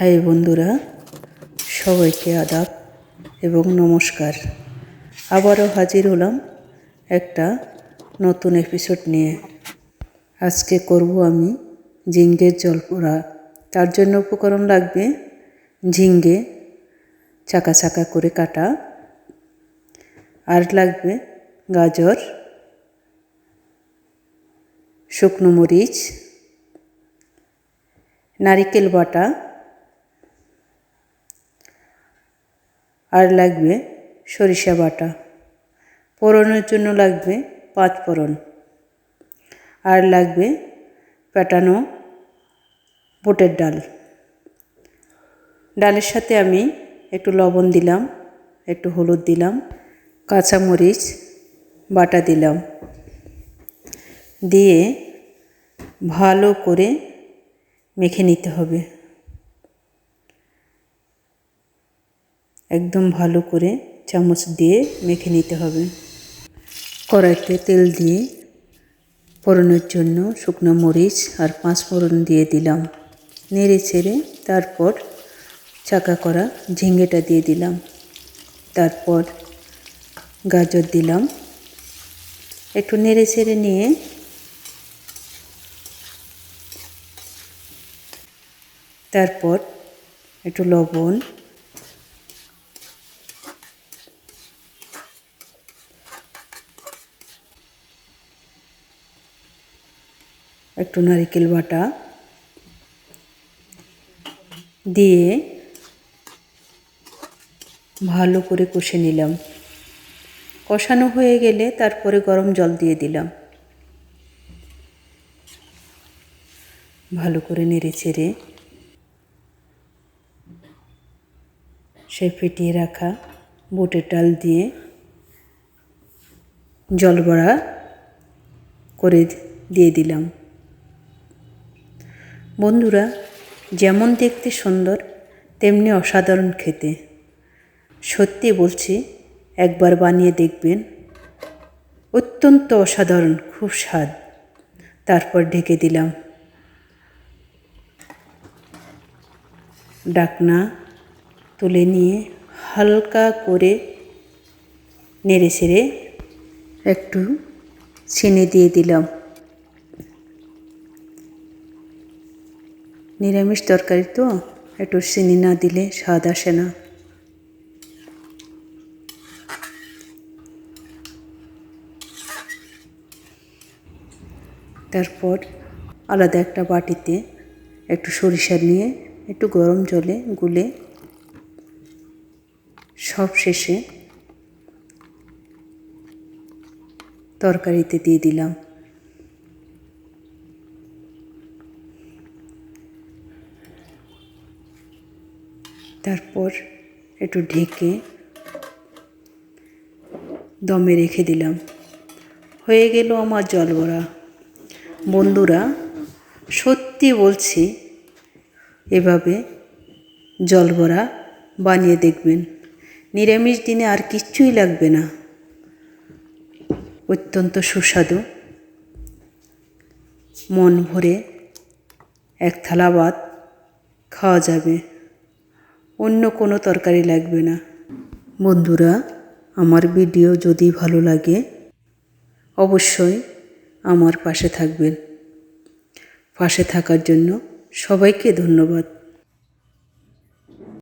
High বন্ধুরা, সবাইকে আদাব এবং নমস্কার। আবারও হাজির হলাম একটা নতুন এপিসোড নিয়ে। আজকে করব আমি ঝিঙ্গের জল পোড়া। তার জন্য উপকরণ লাগবে ঝিঙ্গে চাকা চাকা করে কাটা। আর লাগবে গাজর, শুকনো মরিচ, নারিকেল বাটা আর লাগবে সরিষা বাটা। ফোড়নের জন্য লাগবে পাঁচ ফোড়ন। আর লাগবে পেটানো বুটের ডাল। ডালের সাথে আমি একটু লবণ দিলাম, একটু হলুদ দিলাম, কাঁচামরিচ, বাটা দিলাম। দিয়ে ভালো করে মেখে নিতে হবে। একদম ভালো করে চামচ দিয়ে মেখে নিতে হবে। কড়াইতে তেল দিয়ে ফোড়নের জন্য শুকনো মরিচ আর পাঁচ ফোড়ন দিয়ে দিলাম। নেড়ে ছেড়ে তারপর চাকা করা ঝিঙ্গেটা দিয়ে দিলাম। তারপর গাজর দিলাম। একটু নেড়ে ছেড়ে নিয়ে তারপর একটু লবণ একটু নারিকেল বাটা দিয়ে ভালো করে কষে নিলাম। কষানো হয়ে গেলে তারপরে গরম জল দিয়ে দিলাম। ভালো করে নেড়ে চেড়ে সে ফেটিয়ে রাখা বুটের ডাল দিয়ে জল বড়া করে দিয়ে দিলাম। বন্ধুরা, যেমন দেখতে সুন্দর, তেমনি অসাধারণ খেতে। সত্যি বলছি, একবার বানিয়ে দেখবেন। অত্যন্ত অসাধারণ, খুব স্বাদ। তারপর ঢেকে দিলাম। ডাকনা তুলে নিয়ে হালকা করে নেড়ে ছেড়ে একটু চিনি দিয়ে দিলাম। নিরামিষ তরকারি তো, একটু চিনি না দিলে স্বাদ আসে না। তারপর আলাদা একটা বাটিতে একটু সরিষা নিয়ে একটু গরম জলে গুলে সব শেষে তরকারিতে দিয়ে দিলাম। তারপর একটু ঢেকে দমে রেখে দিলাম। হয়ে গেল আমার জল ভরা বন্ধুরা, সত্যি বলছি, এভাবে জল ভরা বানিয়ে দেখবেন। নিরামিষ দিনে আর কিচ্ছুই লাগবে না। অত্যন্ত সুস্বাদু। মন ভরে এক থালা ভাত খাওয়া যাবে। অন্য কোনো তরকারি লাগবে না। বন্ধুরা, আমার ভিডিও যদি ভালো লাগে, অবশ্যই আমার পাশে থাকবেন। পাশে থাকার জন্য সবাইকে ধন্যবাদ।